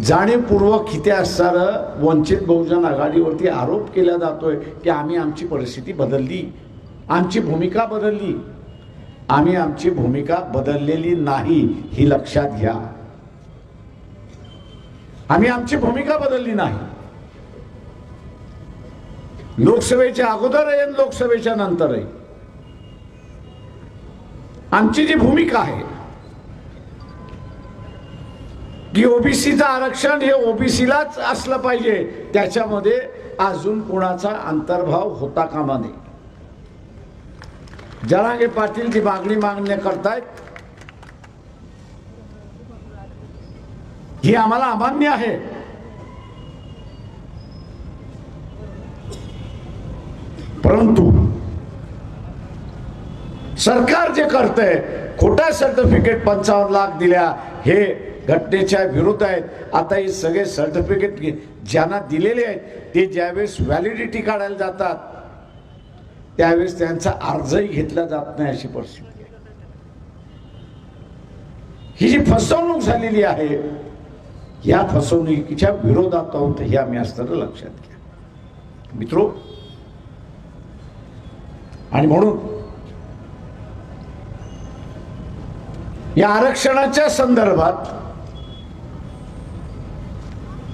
जाणीवपूर्वक किती असणारं वंचित बहुजन आघाडीवरती आरोप केला जातोय की आम्ही आमची परिस्थिती बदलली. आमची भूमिका बदलली. आम्ही आमची भूमिका बदललेली नाही ही लक्षात घ्या. आम्ही आमची भूमिका बदलली नाही. लोकसभेच्या अगोदर आहे आणि लोकसभेच्या नंतर आहे आमची जी भूमिका आहे की ओबीसीचं आरक्षण हे ओबीसीलाच असलं पाहिजे. त्याच्यामध्ये अजून कोणाचा अंतर्भाव होता कामा नये. जरांगे पाटील जी मागणी मागण्या करतायत. ही आम्हाला अमान्य आहे. परंतु सरकार जे करतंय खोटा सर्टिफिकेट पंचावन्न लाख दिल्या हे घटनेच्या विरुद्ध आहेत. आता हे सगळे सर्टिफिकेट ज्यांना दिलेले आहेत ते ज्यावेळेस व्हॅलिडिटी काढायला जातात त्यावेळेस त्यांचा अर्जही घेतला जात नाही अशी परिस्थिती आहे. ही जी फसवणूक झालेली आहे या फसवणुकीच्या विरोधात आहोत हे आम्ही असताना लक्षात घ्या. मित्रो आणि म्हणून या आरक्षणाच्या संदर्भात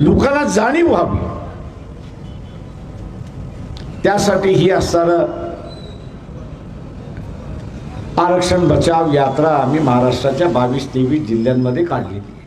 लोकांना जाणीव व्हावी. त्यासाठी ही असणारं आरक्षण बचाव यात्रा आम्ही महाराष्ट्राच्या बावीस तेवीस जिल्ह्यांमध्ये काढलेली